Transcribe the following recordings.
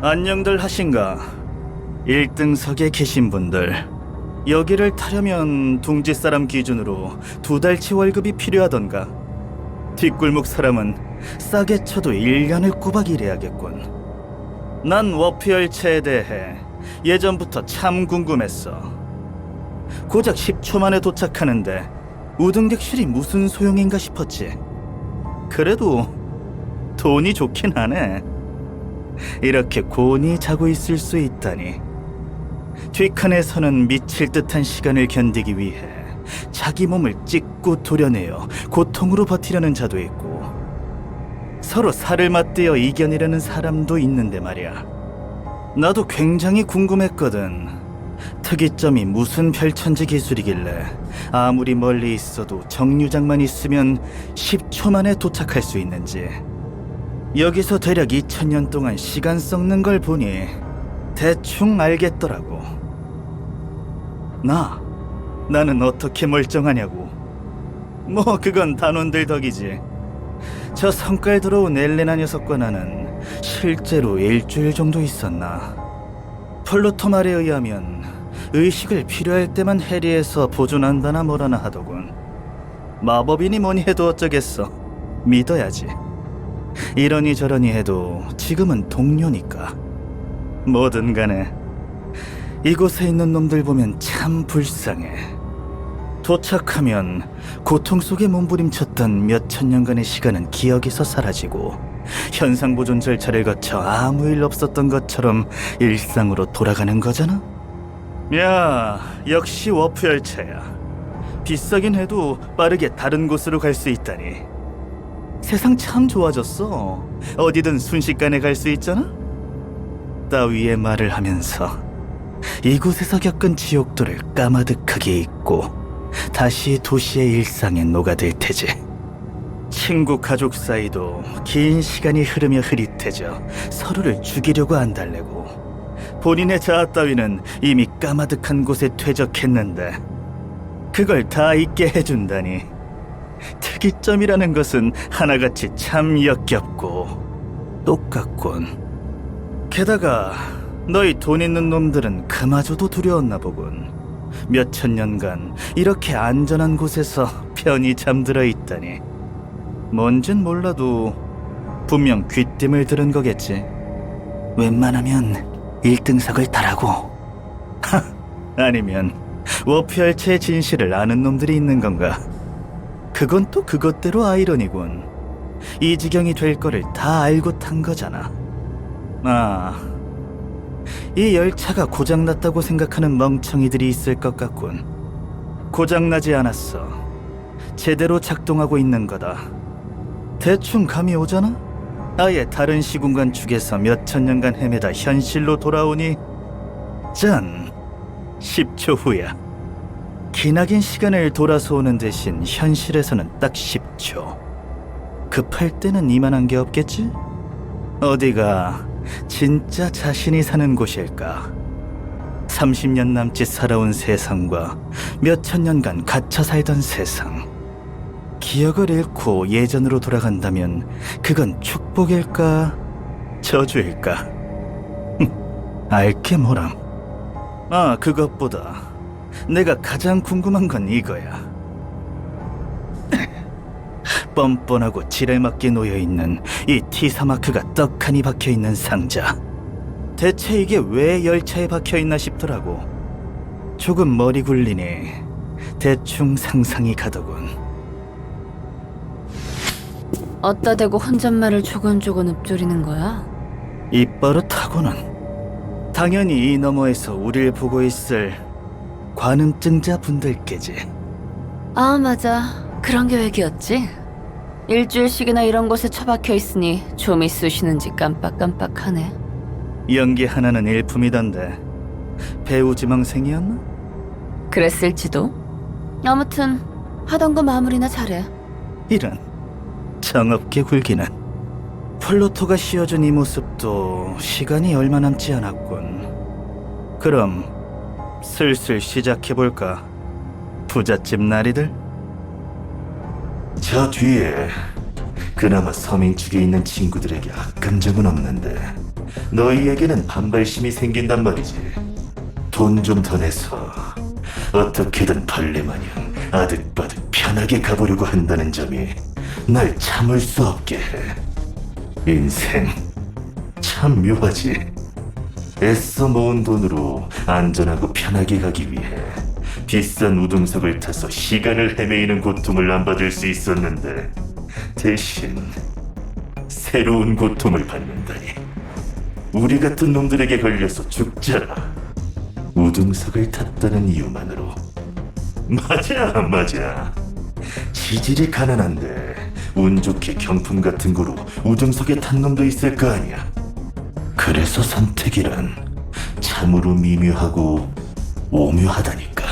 안녕들 하신가? 1등석에 계신 분들. 여기를 타려면 둥지 사람 기준으로 두 달치 월급이 필요하던가. 뒷골목 사람은 싸게 쳐도 1년을 꼬박 일해야겠군. 난 워프 열차에 대해 예전부터 참 궁금했어. 고작 10초 만에 도착하는데 우등객실이 무슨 소용인가 싶었지. 그래도 돈이 좋긴 하네. 이렇게 곤히 자고 있을 수 있다니. 뒷칸에서는 미칠 듯한 시간을 견디기 위해 자기 몸을 찢고 도려내어 고통으로 버티려는 자도 있고 서로 살을 맞대어 이겨내려는 사람도 있는데 말이야. 나도 굉장히 궁금했거든. 특이점이 무슨 별천지 기술이길래 아무리 멀리 있어도 정류장만 있으면 10초 만에 도착할 수 있는지. 여기서 대략 2000년 동안 시간 썩는 걸 보니 대충 알겠더라고. 나, 나는 어떻게 멀쩡하냐고. 뭐, 그건 단원들 덕이지. 저 성깔 들어온 엘레나 녀석과 나는 실제로 일주일 정도 있었나. 폴로토 말에 의하면 의식을 필요할 때만 해리에서 보존한다나 뭐라나 하더군. 마법이니 뭐니 해도 어쩌겠어. 믿어야지. 이러니 저러니 해도 지금은 동료니까. 뭐든 간에 이곳에 있는 놈들 보면 참 불쌍해. 도착하면 고통 속에 몸부림쳤던 몇 천 년간의 시간은 기억에서 사라지고 현상 보존 절차를 거쳐 아무 일 없었던 것처럼 일상으로 돌아가는 거잖아. 야, 역시 워프 열차야. 비싸긴 해도 빠르게 다른 곳으로 갈 수 있다니. 세상 참 좋아졌어. 어디든 순식간에 갈 수 있잖아. 따위의 말을 하면서 이곳에서 겪은 지옥도를 까마득하게 잊고 다시 도시의 일상에 녹아들 테지. 친구 가족 사이도 긴 시간이 흐르며 흐릿해져 서로를 죽이려고 안달래고 본인의 자아 따위는 이미 까마득한 곳에 퇴적했는데 그걸 다 잊게 해준다니 특이점이라는 것은 하나같이 참 역겹고 똑같군. 게다가 너희 돈 있는 놈들은 그마저도 두려웠나 보군. 몇 천 년간 이렇게 안전한 곳에서 편히 잠들어 있다니. 뭔진 몰라도 분명 귀띔을 들은 거겠지. 웬만하면 1등석을 타라고. 하, 아니면 워프 열차의 진실을 아는 놈들이 있는 건가? 그건 또 그것대로 아이러니군. 이 지경이 될 거를 다 알고 탄 거잖아. 아, 이 열차가 고장났다고 생각하는 멍청이들이 있을 것 같군. 고장나지 않았어. 제대로 작동하고 있는 거다. 대충 감이 오잖아? 아예 다른 시공간 축에서 몇천 년간 헤매다 현실로 돌아오니 짠! 10초 후야. 기나긴 시간을 돌아서 오는 대신 현실에서는 딱 10초. 급할 때는 이만한 게 없겠지? 어디가 진짜 자신이 사는 곳일까? 30년 남짓 살아온 세상과 몇천 년간 갇혀 살던 세상. 기억을 잃고 예전으로 돌아간다면 그건 축복일까? 저주일까? 흠, 알게 뭐람. 아, 그것보다 내가 가장 궁금한 건 이거야. 뻔뻔하고 지레맞게 놓여 있는 이 티사마크가 떡하니 박혀 있는 상자. 대체 이게 왜 열차에 박혀 있나 싶더라고. 조금 머리 굴리니 대충 상상이 가더군. 어따 대고 혼잣말을 조곤조곤 읊조리는 거야? 입버릇하고는 당연히 이 너머에서 우릴 보고 있을 관음증자 분들께지. 아 맞아. 그런 계획이었지? 일주일씩이나 이런 곳에 처박혀 있으니 좀이 쑤시는지 깜빡깜빡하네. 연기 하나는 일품이던데. 배우 지망생이었나? 그랬을지도. 아무튼 하던 거 마무리나 잘해. 이런 정없게 굴기는. 폴로토가 씌워준 이 모습도 시간이 얼마 남지 않았군. 그럼 슬슬 시작해볼까? 부잣집 나리들? 저 뒤에 그나마 서민 축에 있는 친구들에게 악감정은 없는데 너희에게는 반발심이 생긴단 말이지. 돈 좀 더 내서 어떻게든 벌레 마냥 아득바득 편하게 가보려고 한다는 점이 날 참을 수 없게 해. 인생 참 묘하지. 애써 모은 돈으로 안전하고 편하게 가기 위해 비싼 우등석을 타서 시간을 헤매이는 고통을 안 받을 수 있었는데 대신 새로운 고통을 받는다니. 우리 같은 놈들에게 걸려서 죽자. 우등석을 탔다는 이유만으로. 맞아, 맞아. 지질이 가난한데 운 좋게 경품 같은 거로 우등석에 탄 놈도 있을 거 아니야. 그래서 선택이란 참으로 미묘하고 오묘하다니까.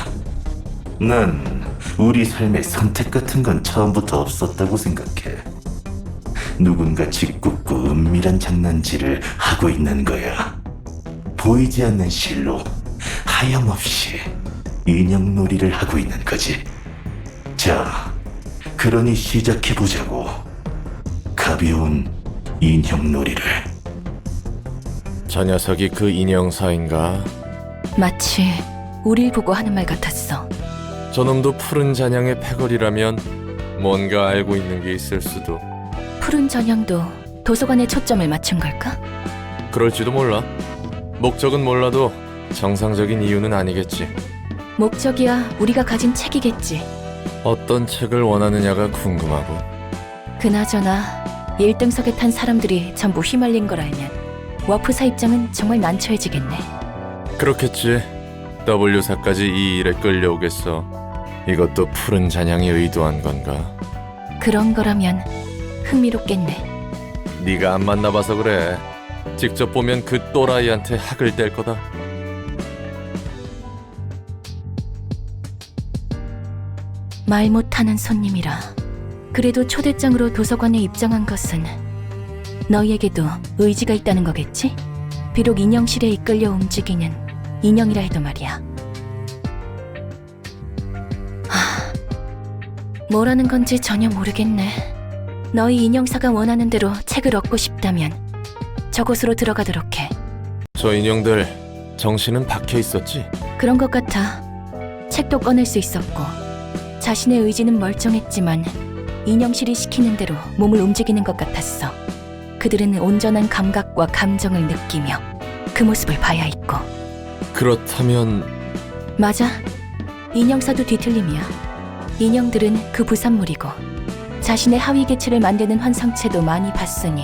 난 우리 삶에 선택 같은 건 처음부터 없었다고 생각해. 누군가 짓궂고 은밀한 장난질을 하고 있는 거야. 보이지 않는 실로 하염없이 인형놀이를 하고 있는 거지. 자, 그러니 시작해보자고. 가벼운 인형놀이를. 저 녀석이 그 인형사인가? 마치 우릴 보고 하는 말 같았어. 저놈도 푸른 잔향의 패거리라면 뭔가 알고 있는 게 있을 수도. 푸른 전형도 도서관에 초점을 맞춘 걸까? 그럴지도 몰라. 목적은 몰라도 정상적인 이유는 아니겠지. 목적이야 우리가 가진 책이겠지. 어떤 책을 원하느냐가 궁금하고. 그나저나 1등석에 탄 사람들이 전부 휘말린 걸 알면 와프사 입장은 정말 난처해지겠네. 그렇겠지. W사까지 이 일에 끌려오겠어. 이것도 푸른 잔향이 의도한 건가? 그런 거라면 흥미롭겠네. 네가 안 만나봐서 그래. 직접 보면 그 또라이한테 학을 뗄 거다. 말 못하는 손님이라. 그래도 초대장으로 도서관에 입장한 것은 너희에게도 의지가 있다는 거겠지? 비록 인형실에 이끌려 움직이는 인형이라 해도 말이야. 하, 뭐라는 건지 전혀 모르겠네. 너희 인형사가 원하는 대로 책을 얻고 싶다면 저곳으로 들어가도록 해. 저 인형들 정신은 박혀 있었지? 그런 것 같아. 책도 꺼낼 수 있었고 자신의 의지는 멀쩡했지만 인형실이 시키는 대로 몸을 움직이는 것 같았어. 그들은 온전한 감각과 감정을 느끼며 그 모습을 봐야 했고 그렇다면 맞아. 인형사도 뒤틀림이야. 인형들은 그 부산물이고 자신의 하위 계층을 만드는 환상체도 많이 봤으니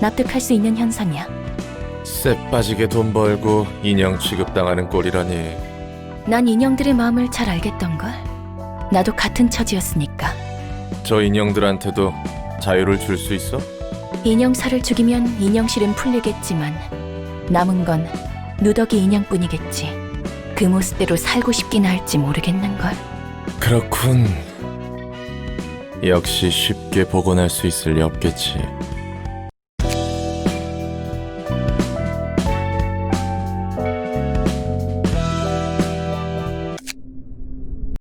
납득할 수 있는 현상이야. 쎄 빠지게 돈 벌고 인형 취급당하는 꼴이라니 난 인형들의 마음을 잘 알겠던걸. 나도 같은 처지였으니까. 저 인형들한테도 자유를 줄 수 있어? 인형사를 죽이면 인형실은 풀리겠지만 남은 건 누더기 인형뿐이겠지. 그 모습대로 살고 싶긴 할지 모르겠는걸. 그렇군 역시 쉽게 복원할 수 있을 리 없겠지